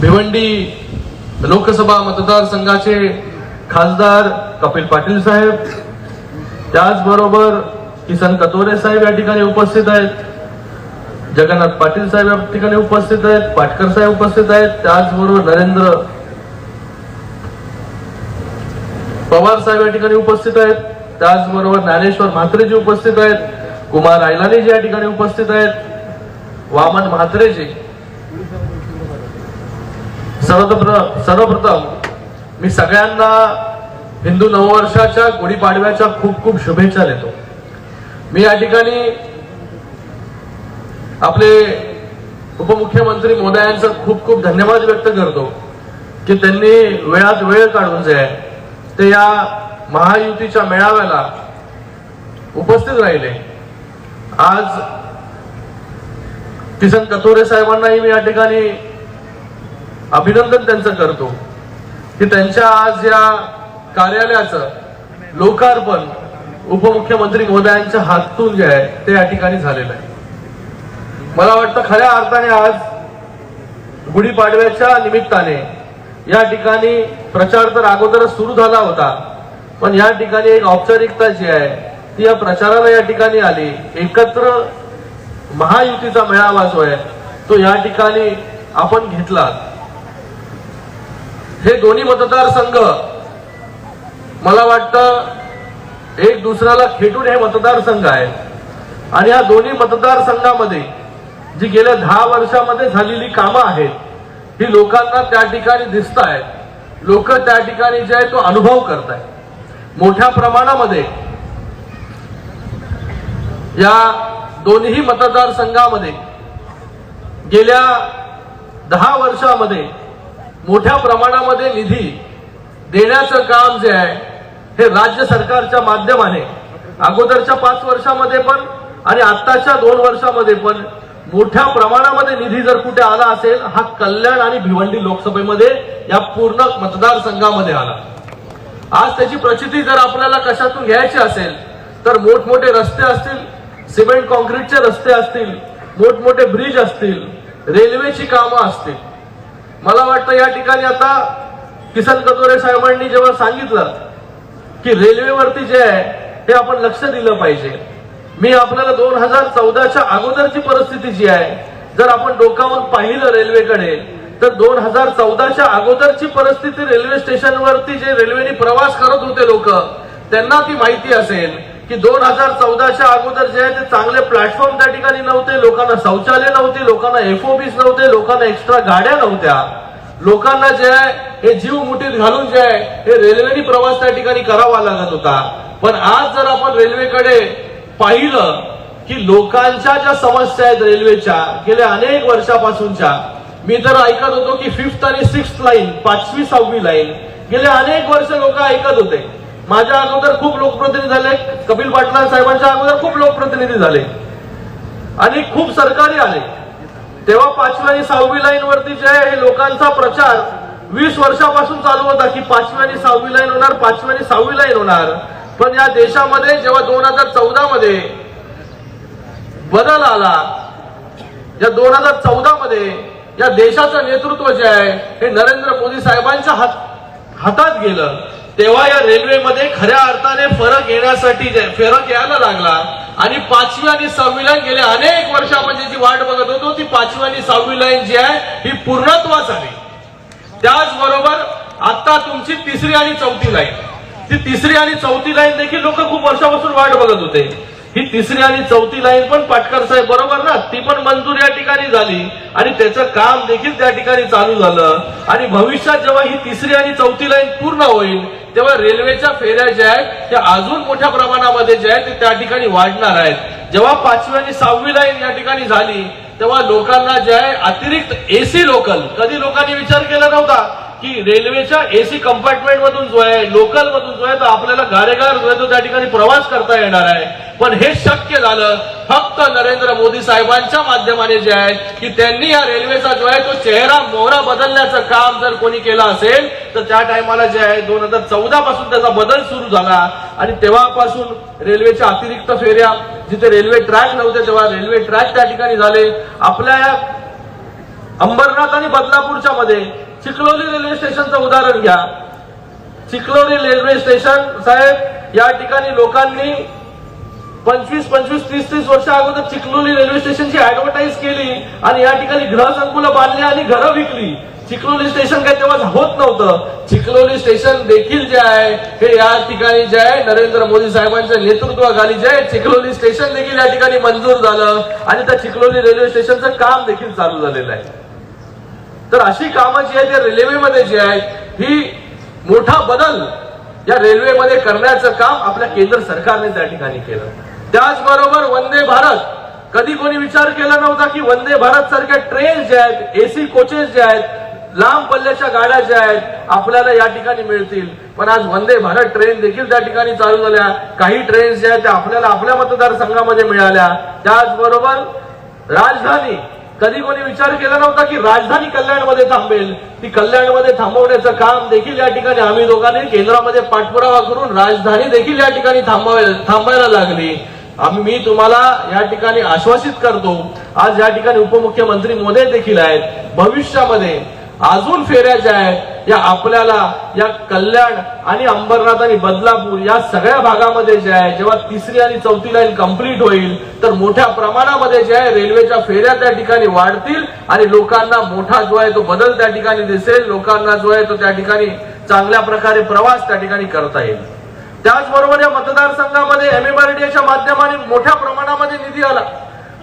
भिवंडी लोकसभा मतदारसंघाचे खासदार कपिल पाटील साहेब. त्याचबरोबर किसन कतोरे साहेब या ठिकाणी उपस्थित आहेत. जगन्नाथ पाटील साहेब या ठिकाणी उपस्थित आहेत. पाटकर साहेब उपस्थित आहेत. त्याचबरोबर नरेंद्र पवार साहेब या ठिकाणी उपस्थित आहेत. त्याचबरोबर ज्ञानेश्वर म्हात्रेजी उपस्थित आहेत. कुमार आयलानीजी या ठिकाणी उपस्थित आहेत. वामन म्हात्रेजी. सर्वप्रथम सर्वप्रथम मी सगळ्यांना हिंदू नववर्षाच्या गुढीपाडव्याच्या खूप खूप शुभेच्छा देतो. मी या ठिकाणी आपले उपमुख्यमंत्री मोदयांचा खूप खूप धन्यवाद व्यक्त करतो की त्यांनी वेळात वेळ काढून जे आहे ते या महायुतीच्या मेळाव्याला उपस्थित राहिले. आज किसन कथोरे साहेबांनाही मी या ठिकाणी अभिनंदन त्यांचं करतो. की त्यांच्या आज या कार्यालयाचं लोकार्पण उपमुख्यमंत्री महोदयांच्या हातून जे आहे ते या ठिकाणी झालेलं आहे. मला वाटतं खऱ्या अर्थाने आज गुढीपाडव्याच्या निमित्ताने या ठिकाणी प्रचार तर अगोदरच सुरू झाला होता पण या ठिकाणी एक औपचारिकता जी आहे ती या प्रचाराला या ठिकाणी आली. एकत्र महायुतीचा मेळावा जो आहे तो या ठिकाणी आपण घेतला हे दोन्ही मतदारसंघ मला वाटतं एक दुसऱ्याला खेटून हे मतदारसंघ आहे. आणि या दोन्ही मतदारसंघामध्ये जी गेल्या दहा वर्षामध्ये झालेली कामं आहेत ही लोकांना त्या ठिकाणी दिसत आहेत लोक त्या ठिकाणी जे आहे तो अनुभव करतायत. मोठ्या प्रमाणामध्ये या दोन्ही मतदारसंघामध्ये गेल्या दहा वर्षामध्ये मोठ्या प्रमाणामध्ये निधी देण्याचं काम जे आहे हे राज्य सरकारच्या माध्यमाने अगोदरच्या पाच वर्षामध्ये पण आणि आत्ताच्या दोन वर्षामध्ये पण मोठ्या प्रमाणामध्ये निधी जर कुठे आला असेल हा कल्याण आणि भिवंडी लोकसभेमध्ये या पूर्ण मतदारसंघामध्ये आला. आज त्याची प्रचिती जर आपल्याला कशातून घ्यायची असेल तर मोठमोठे रस्ते असतील सिमेंट कॉन्क्रीटचे रस्ते असतील मोठमोठे ब्रिज असतील रेल्वेची कामं असतील. मला वाटतं या ठिकाणी आता किसन कतोरे साहेबांनी जेव्हा सांगितलं की रेल्वेवरती जे आहे ते आपण लक्ष दिलं पाहिजे. मी आपल्याला दोन हजार चौदाच्या अगोदरची परिस्थिती जी आहे जर आपण डोकावून पाहिलं रेल्वेकडे तर दोन हजार चौदाच्या अगोदरची परिस्थिती रेल्वे स्टेशनवरती जे रेल्वेने प्रवास करत होते लोक त्यांना ती माहिती असेल. की दोन हजार चौदाच्या अगोदर जे आहे ते चांगले प्लॅटफॉर्म त्या ठिकाणी नव्हते लोकांना शौचालय नव्हते लोकांना एफओबीस नव्हते लोकांना एक्स्ट्रा गाड्या नव्हत्या. लोकांना जे आहे हे जीव मुठीत घालून जे आहे हे रेल्वेने प्रवास त्या ठिकाणी करावा लागत होता. पण आज जर आपण रेल्वेकडे पाहिलं की लोकांच्या ज्या समस्या आहेत रेल्वेच्या गेल्या अनेक वर्षापासूनच्या मी तर ऐकत होतो की फिफ्थ आणि सिक्स्थ लाईन पाचवी सहावी लाईन गेले अनेक वर्ष लोक ऐकत होते. माझ्या अगोदर खूप लोकप्रतिनिधी झाले कपिल पाटला साहेबांच्या अगोदर खूप लोकप्रतिनिधी झाले. आणि खूप सरकारी आले. तेव्हा पाचवी आणि सहावी लाईन वरती जे आहे हे लोकांचा प्रचार वीस वर्षापासून चालू होता की पाचवी आणि सहावी लाईन होणार पाचवी आणि सहावी लाईन होणार. पण या देशामध्ये जेव्हा दोन हजार चौदा मध्ये बदल आला या दोन हजार चौदा मध्ये या देशाचं नेतृत्व जे आहे हे नरेंद्र मोदी साहेबांच्या हात हातात गेलं. तेव्हा या रेल्वेमध्ये खऱ्या अर्थाने फरक येण्यासाठी फरक यायला लागला आणि पाचवी आणि सहावी लाईन गेल्या अनेक वर्ष आपण ज्याची वाट बघत होतो ती पाचवी आणि सहावी लाईन जी आहे ही पूर्णत्वास आली. त्याचबरोबर आता तुमची तिसरी आणि चौथी लाईन ती तिसरी आणि चौथी लाईन देखील लोक खूप वर्षापासून वाट बघत होते. ही तिसरी आणि चौथी लाईन पण पाटकर साहेब बरोबर ना? ती पण मंजूर या ठिकाणी झाली. आणि त्याचं काम देखील त्या ठिकाणी चालू झालं. आणि भविष्यात जेव्हा ही तिसरी आणि चौथी लाईन पूर्ण होईल तेव्हा रेल्वेच्या फेऱ्या ज्या आहेत त्या अजून मोठ्या प्रमाणामध्ये ज्या आहेत ते त्या ठिकाणी वाढणार आहेत. जेव्हा पाचवी आणि सहावी लाईन या ठिकाणी झाली तेव्हा लोकांना जे आहे अतिरिक्त एसी लोकल कधी लोकांनी विचार केला नव्हता? की रेल्वेच्या एसी कंपार्टमेंट मधून जो आहे लोकल मधून जो आहे तो आपल्याला गारेगार जो आहे तो त्या ठिकाणी प्रवास करता येणार आहे. पण हे शक्य झालं फक्त नरेंद्र मोदी साहेबांच्या माध्यमाने जे आहे की त्यांनी या रेल्वेचा जो आहे तो चेहरा मोहरा बदलण्याचं काम जर कोणी केलं असेल तर त्या टायमाला जे आहे दोन हजार चौदा पासून त्याचा बदल सुरू झाला. आणि तेव्हापासून रेल्वेच्या अतिरिक्त फेऱ्या जिथे रेल्वे ट्रॅक नव्हते तेव्हा रेल्वे ट्रॅक त्या ठिकाणी झाले. आपल्या अंबरनाथ आणि बदलापूरच्या मध्ये चिखलोली रेल्वे स्टेशनचं उदाहरण घ्या. चिखलोली रेल्वे स्टेशन साहेब या ठिकाणी लोकांनी पंचवीस पंचवीस तीस तीस वर्ष अगोदर चिखलोली रेल्वे स्टेशनची ऍडव्हर्टाईज केली आणि या ठिकाणी गृहसंकुलं बांधली आणि घरं विकली. चिखलोली स्टेशन काय तेव्हा होत नव्हतं. चिखलोली स्टेशन देखील जे आहे हे या ठिकाणी जे आहे नरेंद्र मोदी साहेबांच्या नेतृत्वाखाली जे आहे चिखलोली स्टेशन देखील या ठिकाणी मंजूर झालं आणि त्या चिखलोली रेल्वे स्टेशनचं काम देखील चालू झालेलं आहे. तर अशी कामं जी आहेत रेल्वेमध्ये जी आहेत ही मोठा बदल या रेल्वेमध्ये करण्याचं काम आपल्या केंद्र सरकारने त्या ठिकाणी केलं. त्याचबरोबर वंदे भारत कधी कोणी विचार केला नव्हता की वंदे भारत सारख्या ट्रेन ज्या आहेत एसी कोचेस ज्या आहेत लांब पल्ल्याच्या गाड्या ज्या आहेत आपल्याला या ठिकाणी मिळतील. पण आज वंदे भारत ट्रेन देखील त्या ठिकाणी चालू झाल्या. काही ट्रेन्स ज्या आहेत त्या आपल्याला आपल्या मतदारसंघामध्ये मिळाल्या. त्याचबरोबर राजधानी कधी कोणी विचार केला नव्हता की राजधानी कल्याणमध्ये थांबेल? ती कल्याणमध्ये थांबवण्याचं काम देखील या ठिकाणी आम्ही दोघांनी केंद्रामध्ये पाठपुरावा करून राजधानी देखील या ठिकाणी थांबवायला थांबायला लागली. आम्ही मी तुम्हाला या ठिकाणी आश्वासित करतो आज या ठिकाणी उपमुख्यमंत्री मोदी देखील आहेत. भविष्यामध्ये अजून फेऱ्या ज्या आहेत या आपल्याला या कल्याण आणि अंबरनाथ आणि बदलापूर या सगळ्या भागामध्ये जे आहे जेव्हा तिसरी आणि चौथी लाईन कंप्लीट होईल तर मोठ्या प्रमाणामध्ये जे आहे रेल्वेच्या फेऱ्या त्या ठिकाणी वाढतील आणि लोकांना मोठा जो आहे तो बदल त्या ठिकाणी दिसेल. लोकांना जो आहे तो त्या ठिकाणी चांगल्या प्रकारे प्रवास त्या ठिकाणी करता येईल. त्याचबरोबर या मतदारसंघामध्ये एमएमआरडीएच्या माध्यमाने मोठ्या प्रमाणामध्ये निधी आला.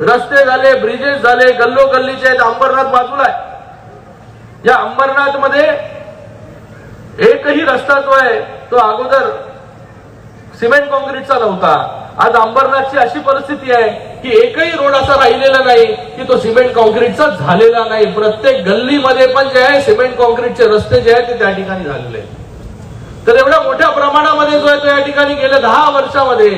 रस्ते झाले ब्रिजेस झाले गल्लो गल्लीचे आहेत अंबरनाथ बाजूला आहे. या अंबरनाथमध्ये एकही रस्ता जो आहे तो अगोदर सिमेंट कॉन्क्रीटचा नव्हता. आज अंबरनाथची अशी परिस्थिती आहे की एकही रोड असा राहिलेला नाही की तो सिमेंट कॉन्क्रीटचा झालेला नाही. प्रत्येक गल्लीमध्ये पण जे आहे सिमेंट कॉन्क्रीटचे रस्ते जे आहेत ते त्या ठिकाणी झालेले आहेत. तर एवढ्या मोठ्या प्रमाणामध्ये जो आहे तो या ठिकाणी गेल्या दहा वर्षामध्ये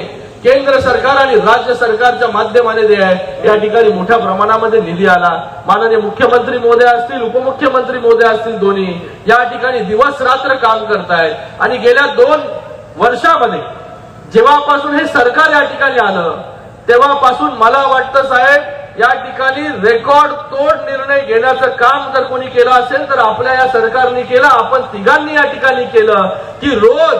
केंद्र सरकार आणि राज्य सरकारच्या माध्यमाने जे आहे या ठिकाणी मोठ्या प्रमाणामध्ये निधी आला. माननीय मुख्यमंत्री मोदय असतील उपमुख्यमंत्री मोदय असतील दोन्ही या ठिकाणी दिवस रात्र काम करतायत. आणि गेल्या दोन वर्षामध्ये जेव्हापासून हे सरकार या ठिकाणी आलं तेव्हापासून मला वाटतं साहेब या ठिकाणी रेकॉर्ड तोड निर्णय घेण्याचं काम जर कोणी केलं असेल तर आपल्या या सरकारने केलं आपण तिघांनी या ठिकाणी केलं की रोज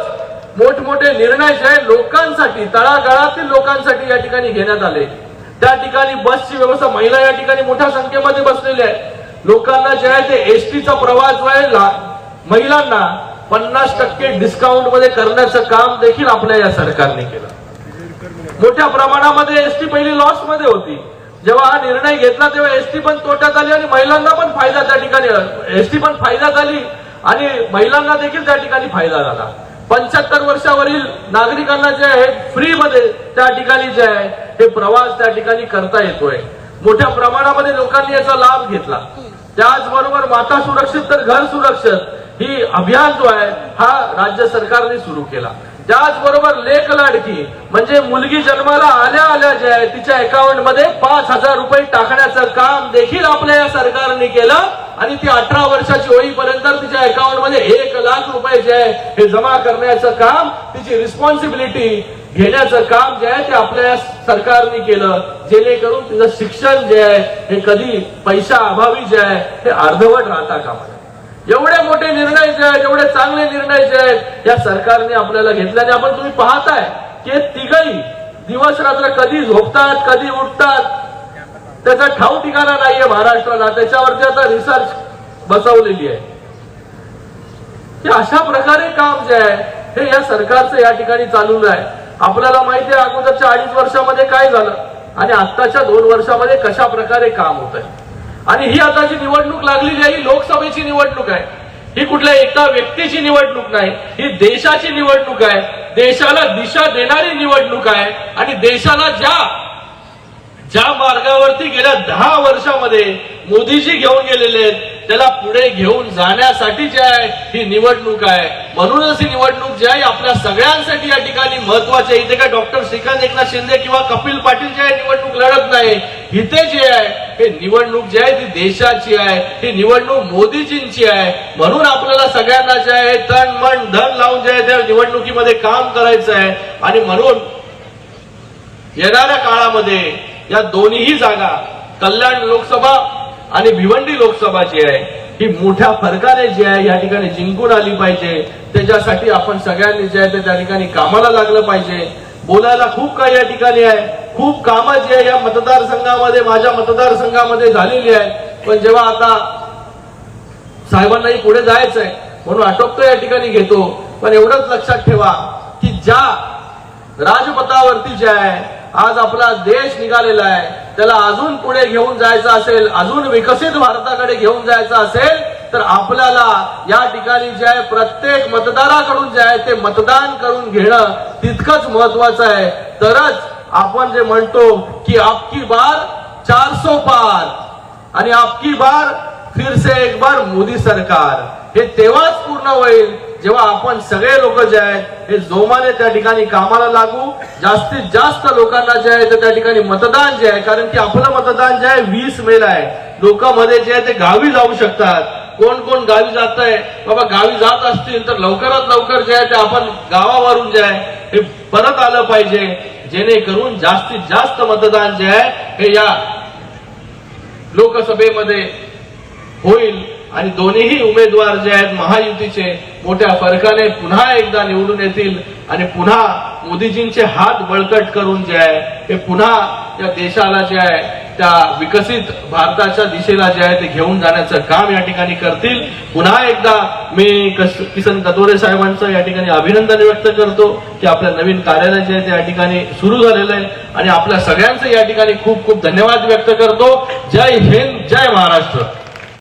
मोठमोठे निर्णय जे आहे लोकांसाठी तळागाळातील लोकांसाठी या ठिकाणी घेण्यात आले. त्या ठिकाणी बसची व्यवस्था महिला या ठिकाणी मोठ्या संख्येमध्ये बसलेल्या आहेत लोकांना जे आहे ते एसटीचा प्रवास जो आहे महिलांना पन्नास टक्के डिस्काउंटमध्ये करण्याचं काम देखील आपल्या या सरकारने केलं. मोठ्या प्रमाणामध्ये एसटी पहिली लॉसमध्ये होती. जेव्हा हा निर्णय घेतला तेव्हा एसटी पण तोट्यात आली आणि महिलांना पण फायदा त्या ठिकाणी एसटी पण फायदा झाली आणि महिलांना देखील त्या ठिकाणी फायदा झाला. पंच्याहत्तर वर्षावरील नागरिकांना जे आहे फ्री मध्ये त्या ठिकाणी जे आहे हे प्रवास त्या ठिकाणी करता येतोय. मोठ्या प्रमाणामध्ये लोकांनी याचा लाभ घेतला. त्याचबरोबर माता सुरक्षित तर घर सुरक्षित ही अभियान जो आहे हा राज्य सरकारने सुरू केला. त्याचबरोबर लेख लाडकी म्हणजे मुलगी जन्माला आल्या आल्या जे आहे तिच्या अकाउंटमध्ये पाच हजार रुपये टाकण्याचं काम देखील आपल्या या सरकारने केलं. आणि ती अठरा वर्षाची होईपर्यंत तिच्या अकाउंटमध्ये एक लाख रुपये जे आहे हे जमा करण्याचं काम तिची रिस्पॉन्सिबिलिटी घेण्याचं काम जे आहे ते आपल्या सरकारने केलं. जेणेकरून तिचं शिक्षण जे आहे हे कधी पैशा अभावी जे आहे हे अर्धवट राहता कामा एवढे मोठे निर्णय जे आहेत एवढे चांगले निर्णय जे आहेत या सरकारने आपल्याला घेतल्याने आपण तुम्ही पाहताय की तिघही दिवस रात्र कधी झोपतात कधी उठतात त्याचा ठाऊ ठिकाणा नाहीये महाराष्ट्राला त्याच्यावरती आता रिसर्च बसवलेली आहे. अशा प्रकारे काम जे आहे हे या सरकारचं या ठिकाणी चालू आहे. आपल्याला माहिती आहे अगोदरच्या अडीच वर्षामध्ये काय झालं? आणि आत्ताच्या दोन वर्षामध्ये कशा प्रकारे काम होत आहे? आणि ही आता जी निवडणूक लागलेली आहे ही लोकसभेची निवडणूक आहे. ही कुठल्या एका व्यक्तीची निवडणूक नाही. ही देशाची निवडणूक आहे. देशाला दिशा देणारी निवडणूक आहे. आणि देशाला ज्या ज्या मार्गावरती गेल्या दहा वर्षामध्ये मोदीजी घेऊन गेलेले आहेत त्याला पुढे घेऊन जाण्यासाठी जे आहे ही निवडणूक आहे. म्हणूनच ही निवडणूक जी आहे आपल्या सगळ्यांसाठी या ठिकाणी महत्वाची आहे. इथे काय डॉक्टर श्रीकांत एकनाथ शिंदे किंवा कपिल पाटील जे आहे निवडणूक लढत नाही. इथे जे आहे हे निवडणूक जी आहे ती देशाची आहे. ही निवडणूक मोदीजींची आहे. म्हणून आपल्याला सगळ्यांना जे आहे तन मन धन लावून जे आहे त्या निवडणुकीमध्ये काम करायचं आहे. आणि म्हणून येणाऱ्या काळामध्ये या दोन्हीही जागा कल्याण लोकसभा आणि भिवंडी लोकसभा जी आहे. ही मोठ्या फरकाने जी आहे या ठिकाणी जिंकून आली पाहिजे. त्याच्यासाठी आपण सगळ्यांनी जे आहे ते त्या ठिकाणी कामाला लागलं पाहिजे. बोलायला खूप काही या ठिकाणी आहे. खूप कामं जी आहे या मतदारसंघामध्ये माझ्या मतदारसंघामध्ये झालेली आहे. पण जेव्हा आता साहेबांनाही पुढे जायचंय म्हणून आटोपतो या ठिकाणी घेतो. पण एवढंच लक्षात ठेवा की ज्या राजपथावरती जे आहे आज आपला देश निघालेला आहे. त्याला अजून पुढे घेऊन जायचं असेल अजून विकसित भारताकडे घेऊन जायचं असेल तर आपल्याला या ठिकाणी जे आहे प्रत्येक मतदाराकडून जे आहे ते मतदान करून घेणं तितकंच महत्वाचं आहे. तरच आपण जे म्हणतो की आपकी बार चारसो पार. आणि आपकी बार फिरसे एक बार मोदी सरकार. हे तेव्हाच पूर्ण होईल जेव्हा आपण सगळे लोक जे आहेत हे जोमाने त्या ठिकाणी कामाला लागू जास्तीत जास्त लोकांना जे आहे ते त्या ठिकाणी मतदान जे आहे कारण की आपलं मतदान जे आहे वीस मेला आहे. लोकांमध्ये जे आहे ते गावी जाऊ शकतात. कोण कोण गावी जात आहे बाबा गावी जात असतील तर लवकरात लवकर जे आहे ते आपण गावावरून जे आहे हे परत आलं पाहिजे. जेणेकरून जास्तीत जास्त मतदान जे आहे हे या लोकसभेमध्ये होईल. आणि दोन्हीही उमेदवार जे आहेत महायुतीचे मोठ्या फरकाने पुन्हा एकदा निवडून येतील आणि पुन्हा मोदीजींचे हात बळकट करून जे आहे हे पुन्हा या देशाला जे आहे त्या विकसित भारताच्या दिशेला जे आहे ते घेऊन जाण्याचं काम या ठिकाणी करतील. पुन्हा एकदा मी किसन कतोरे साहेबांचं या ठिकाणी अभिनंदन व्यक्त करतो की आपल्या नवीन कार्यालय जे आहे ते या ठिकाणी सुरू झालेलं आहे. आणि आपल्या सगळ्यांचं या ठिकाणी खूप खूप धन्यवाद व्यक्त करतो. जय हिंद जय महाराष्ट्र.